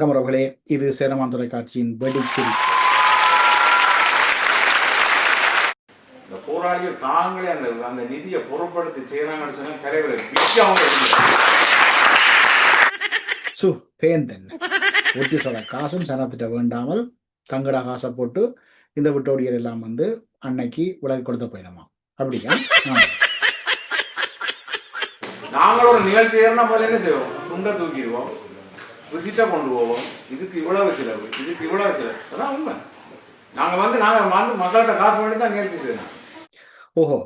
வணக்கம் உறவுகளே இது சேரமான் தொலைக்காட்சியின் வெடிச்சிரி. இந்த போராளிகள் தாங்களே அந்த அந்த நிதியை பொருட்படுத்தி செய்யறாங்கன்னு சொன்னா சு பேந்தன் ஒத்தி சொல்ல காசும் சனத்திட்ட வேண்டாமல் தங்கட காசை போட்டு இந்த விட்டோடியர் எல்லாம் வந்து அன்னைக்கு உலக கொடுத்த போயிடுமா அப்படியா? ஒரு நிகழ்ச்சி முதல்ல என்ன செய்வோம்? துண்டை தூக்கிடுவோம். விசிட்டாக கொண்டு போவோம். இதுக்கு இவ்வளவு செலவு இதுக்கு இவ்வளவு செலவு. அதான் உண்மை. நாங்கள் வந்து நாங்கள் வந்து மக்கள்கிட்ட காசு பண்ணி தான் நிகழ்ச்சி செய்யணும் ஓஹோ.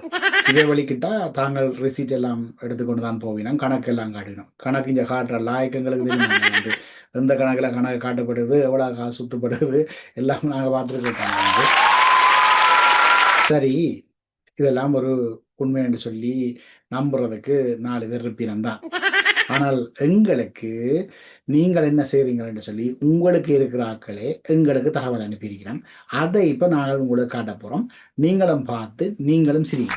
இதே வழிக்கிட்டா தாங்கள் ரிசீட் எல்லாம் எடுத்துக்கொண்டு தான் போவினோம். கணக்கு எல்லாம் காட்டினோம். கணக்கு இங்கே காட்டுற லாயக்கங்களுக்கு தெரியும்? வந்து எந்த கணக்கில் கணக்கு காட்டப்படுது எவ்வளோ காசு சுத்தப்படுது எல்லாம் நாங்கள் பார்த்துருக்கோம் வந்து சரி. இதெல்லாம் ஒரு உண்மை என்று சொல்லி நம்புறதுக்கு நாலு பேர் இருப்பினம் தான் ஆனால் எங்களுக்கு நீங்கள் என்ன செய்றீங்கன்னு சொல்லி உங்களுக்கு இருக்கிற ஆட்களே எங்களுக்கு தகவல் அனுப்பியிருக்கிறோம் அதை இப்போ நாங்கள் உங்களுக்கு காட்ட போகிறோம் நீங்களும் பார்த்து நீங்களும் சிரிங்க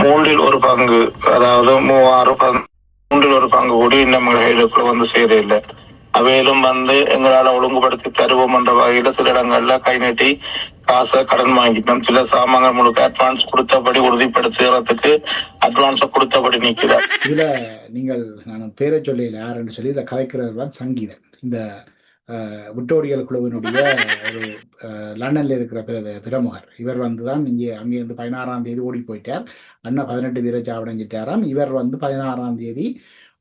மூன்றில் ஒரு பங்கு அதாவது மூவாறு பங்கு மூன்றில் ஒரு பங்கு கூடி இன்னும் கைகளுக்குள்ள வந்து சேரையில்லை அவையிலும் வந்து எங்களால ஒழுங்குபடுத்தி தருவோம் என்ற வகையில சில இடங்கள்ல கை நீட்டி காசை கடன் வாங்கிட்டோம் சில சாமான்கள் முழுக்க அட்வான்ஸ் கொடுத்தபடி உறுதிப்படுத்துறதுக்கு அட்வான்ஸை கொடுத்தபடி நிற்கிறார் இதுல நீங்கள் நான் பேரை சொல்லல யாருன்னு சொல்லி இதை கலைக்கிறவர் தான் சங்கீதன் இந்த அஹ், விக்டோரியல் குழுவினுடைய ஒரு லண்டனில் இருக்கிற பிற பிரமுகர் இவர் வந்து தான் இங்கே அங்கேருந்து பதினாறாம் தேதி ஓடி போயிட்டார் அண்ணா பதினெட்டு வீர சாவடைஞ்சிட்டாராம் இவர் வந்து பதினாறாம் தேதி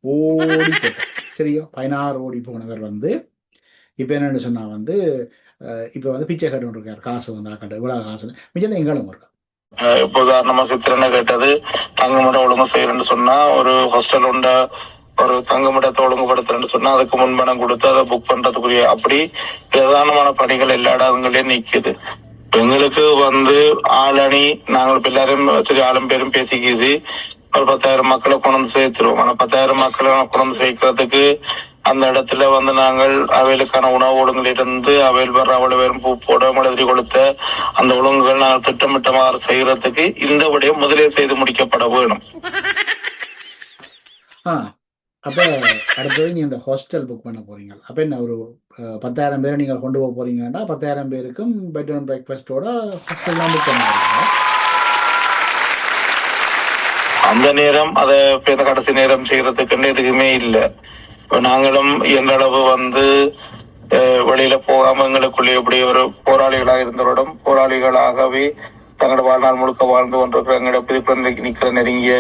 ஓடி போயிட்டார் சரியோ பதினாறு ஓடி போனவர் வந்து இப்போ என்னன்னு சொன்னா வந்து இப்போ வந்து பிச்சை கட்டு இருக்கார். காசு வந்து ஆக்கண்டு இவ்வளோ காசு மிச்சம் எங்களும் இருக்கு இப்போ உதாரணமா சித்திரனை கேட்டது தங்குமிடம் ஒழுங்கு செய்யறேன்னு சொன்னா ஒரு ஹாஸ்டல் உண்ட ஒரு தங்குமிடத்தை ஒழுங்குபடுத்துறேன்னு சொன்னா அதுக்கு முன்பணம் கொடுத்து அதை புக் பண்றதுக்குரிய அப்படி பிரதானமான பணிகள் எல்லா இடங்களையும் நிக்குது. எங்களுக்கு வந்து ஆளணி நாங்கள் எல்லாரும் சரி ஆளும் பேரும் பேசி கீசி ஒரு பத்தாயிரம் மக்களை கொண்டு சேர்த்துருவோம். ஆனா பத்தாயிரம் மக்களை கொண்டு சேர்க்கறதுக்கு அந்த இடத்துல வந்து நாங்கள் அவைகளுக்கான உணவு ஒழுங்கிலிருந்து அவையில் வர்ற அவ்வளவு பேரும் பூ போட முளதிரி கொடுத்த அந்த ஒழுங்குகள் நாங்கள் திட்டமிட்டமாக செய்யறதுக்கு இந்த விடயம் முதலே செய்து முடிக்கப்பட வேணும். ஆ அப்போ அடுத்தது நீ இந்த ஹாஸ்டல் புக் பண்ண போறீங்க. அப்போ என்ன ஒரு பத்தாயிரம் பேரை நீங்கள் கொண்டு போக போறீங்கன்னா பத்தாயிரம் பேருக்கும் பெட் அண்ட் பிரேக்ஃபாஸ்டோட ஹாஸ்டல்லாம் புக் பண்ண போறீங்க. அந்த நேரம் அதை கடைசி நேரம் செய்யறதுக்குன்னு எதுக்குமே இல்லை. இப்ப நாங்களும் எந்த அளவு வந்து அஹ், வெளியில போகாம எங்களுக்குள்ளே எப்படி ஒரு போராளிகளாக இருந்தவரிடம் போராளிகளாகவே தங்களோட வாழ்நாள் முழுக்க வாழ்ந்து கொண்டிருக்கிற எங்களோட பிடிப்பு நிக்கிற நெருங்கிய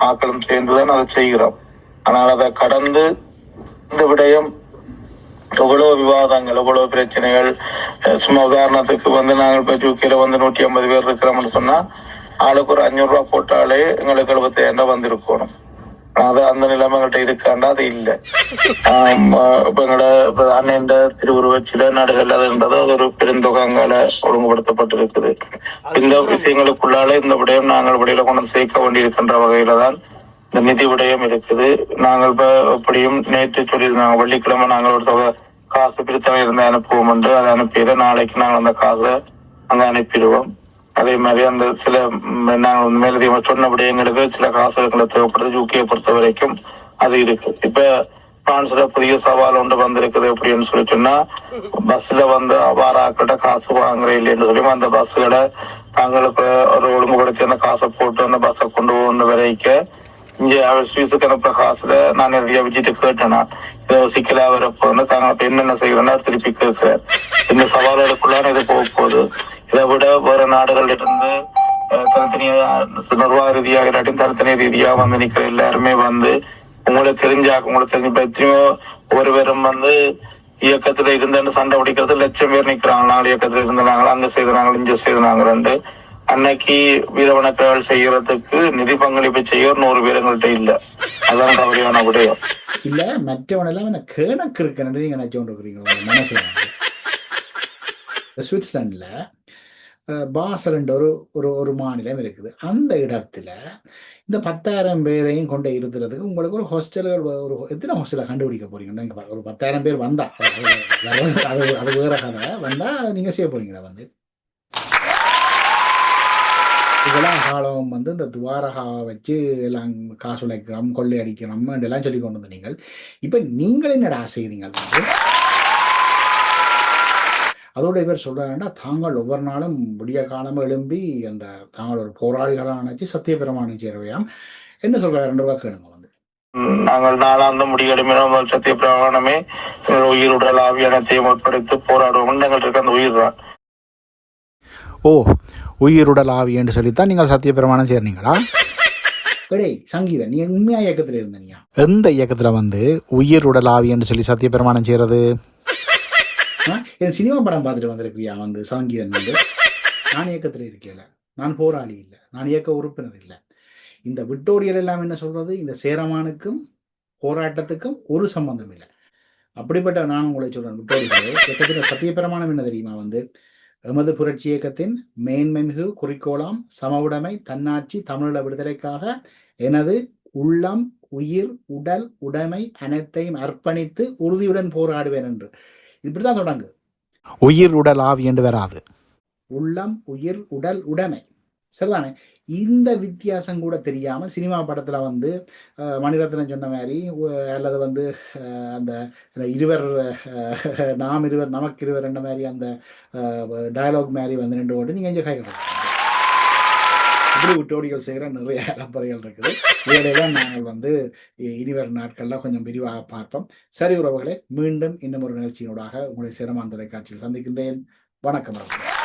ஆக்களும் சேர்ந்துதான் அதை செய்கிறோம். ஆனால் அதை கடந்து இந்த விடயம் எவ்வளவு விவாதங்கள் எவ்வளவு பிரச்சனைகள் சும்மா உதாரணத்துக்கு வந்து நாங்கள் இப்ப யூகேல வந்து நூற்றி ஐம்பது பேர் இருக்கிறோம்னு சொன்னா ஆளுக்கு ஒரு அஞ்சூறு ரூபா போட்டாலே எங்களுக்கு எழுபத்தாயிரம் ரூபா வந்திருக்கணும். அது அந்த நிலைமை எங்கள்கிட்ட இருக்காண்டா? அது இல்லை. இப்ப எங்களோட இப்ப அண்ணன் திருவுருவச்சில நடுகள் அதுன்றது அது ஒரு பெருந்தொகங்கால ஒழுங்குபடுத்தப்பட்டிருக்குது. இந்த விஷயங்களுக்குள்ளால இந்த விடயம் நாங்கள் விடையில கொண்டு சேர்க்க வேண்டியிருக்கின்ற வகையில தான் இந்த நிதி விடயம் இருக்குது. நாங்கள் இப்ப எப்படியும் நேற்று சொல்லியிருந்தாங்க வெள்ளிக்கிழமை நாங்கள் ஒரு தொகை காசு பிரித்தவங்க இருந்து அனுப்புவோம் என்று. அதை அனுப்பிட நாளைக்கு நாங்கள் அந்த காசை அங்கே அனுப்பிடுவோம். அதே மாதிரி அந்த சில நாங்கள் மேலதிகமாக சொன்னபடி எங்களுக்கு சில காசுகளை தேவைப்படுது. யூகே பொறுத்த வரைக்கும் அது இருக்கு. இப்ப பிரான்ஸ்ல புதிய சவால் ஒன்று வந்திருக்குது அப்படின்னு சொல்லி சொன்னா பஸ்ல வந்து அவாராக்கிட்ட காசு வாங்குற இல்லைன்னு சொல்லி அந்த பஸ்களை தாங்களுக்கு ஒரு ஒழுங்குபடுத்தி அந்த காசை போட்டு அந்த பஸ்ஸை கொண்டு போகணும் வரைக்கும் இங்கே. அவர் அனுப்புற காசுல நான் நிறைய விஜய்ட்டு கேட்டேனா இதை சிக்கலா வரப்போன்னு தாங்க என்னென்ன செய்யறேன்னா திருப்பி கேட்கிறேன் இந்த சவால்களுக்குள்ளான இது போக போகுது. இதை விட வேற நாடுகள் இருந்து தனித்தனியா நிர்வாக ரீதியாக இல்லாட்டியும் தனித்தனி ரீதியா வந்து நிக்கிற எல்லாருமே வந்து உங்களை தெரிஞ்சா உங்களை தெரிஞ்ச இப்ப எத்தனையோ ஒருவரும் வந்து இயக்கத்துல இருந்தேன்னு சண்டை பிடிக்கிறது லட்சம் பேர் நிக்கிறாங்க. நாங்கள் இயக்கத்துல இருந்தாங்க அங்க செய்தாங்க இங்க செய்தாங்க ரெண்டு அன்னைக்கு வீரவணக்கங்கள் செய்யறதுக்கு நிதி பங்களிப்பு செய்ய நூறு பேர் எங்கள்கிட்ட இல்ல. அதான் கவலையான விடயம். இல்ல மற்றவன் எல்லாம் என்ன கேணக்கு இருக்குன்னு நீங்க நினைச்சு கொண்டு இருக்கிறீங்க உங்க மனசுல சுவிட்சர்லாந்துல பாசல்ன்ற ஒரு ஒரு ஒரு மாநிலம் இருக்குது. அந்த இடத்துல இந்த பத்தாயிரம் பேரையும் கொண்டு இருத்துறதுக்கு உங்களுக்கு ஒரு ஹாஸ்டல்கள் ஒரு எத்தனை ஹாஸ்டலை கண்டுபிடிக்க போறீங்க? ஒரு பத்தாயிரம் பேர் வந்தா அது அது- வேற கதை. வந்தா நீங்க செய்ய போறீங்களா வந்து? இதெல்லாம் காலம் வந்து இந்த துவாரகாவை வச்சு எல்லாம் காசு உழைக்கிறோம் கொள்ளை அடிக்கிறோம் எல்லாம் சொல்லி கொண்டு வந்து நீங்கள். இப்ப நீங்கள் என்னடா செய்றீங்க வந்து? அதோட இவர் சொல்றாருன்னா தாங்கள் ஒவ்வொரு நாளும் விடிய காலமா எழும்பி அந்த தாங்கள் ஒரு போராளிகளாக நினைச்சு சத்தியபிரமாணம் சேரவையாம் என்ன சொல்றாரு. ரெண்டு ரூபா கேளுங்க வந்து. நாங்கள் நாளாந்த முடிகடுமினோம் சத்திய பிரமாணமே உயிருடல் ஆவியானத்தையும் உட்படுத்தி போராடுவோம் எங்கள் இருக்க அந்த உயிர் தான். ஓ உயிருடல் ஆவி என்று சொல்லித்தான் நீங்கள் சத்தியபிரமாணம் சேர்னீங்களா டேய் சங்கீதம் நீ உண்மையா இயக்கத்துல இருந்தீங்க எந்த இயக்கத்துல வந்து உயிர் உடல் ஆவி என்று சொல்லி சத்தியபிரமாணம் செய்யறது என் சினிமா படம் பார்த்துட்டு வந்திருக்கியா வந்து சாங்கியன் வந்து. நான் இயக்கத்தில் இருக்கேல நான் போராளி இல்லை. நான் இயக்க உறுப்பினர் இல்லை. இந்த விட்டோரியல் எல்லாம் என்ன சொல்றது? இந்த சேரமானுக்கும் போராட்டத்துக்கும் ஒரு சம்பந்தம் இல்லை. அப்படிப்பட்ட நான் உங்களை சொல்றேன் விட்டோரியல் இயக்கத்தில் சத்தியபிரமாணம் என்ன தெரியுமா வந்து? எமது புரட்சி இயக்கத்தின் மேன்மைமிகு குறிக்கோளாம் சமவுடைமை தன்னாட்சி தமிழீழ விடுதலைக்காக எனது உள்ளம் உயிர் உடல் உடைமை அனைத்தையும் அர்ப்பணித்து உறுதியுடன் போராடுவேன் என்று. இப்படிதான் தொடங்கு உயிர் உடல் ஆவி என்று வராது. உள்ளம் உயிர் உடல் உடைமை. சரிதானே? இந்த வித்தியாசம் கூட தெரியாமல் சினிமா படத்துல வந்து மணிரத்னம் சொன்ன மாதிரி அல்லது வந்து அந்த இருவர் நாம் இருவர் நமக்கு இருவர் என்ற மாதிரி அந்த டயலாக் மாதிரி வந்து நின்று கொண்டு நீங்க இங்கே கைகள் இப்படி விட்டோடிகள் செய்கிற நிறைய அலப்பறைகள் இருக்குது. இதையெல்லாம் நாங்கள் வந்து இனிவரும் நாட்களில் கொஞ்சம் விரிவாக பார்ப்போம். சரி உறவுகளே மீண்டும் இன்னும் ஒரு நிகழ்ச்சியினூடாக உங்களை சிரமான் தொலைக்காட்சியில் சந்திக்கின்றேன். வணக்கம் அவர்களே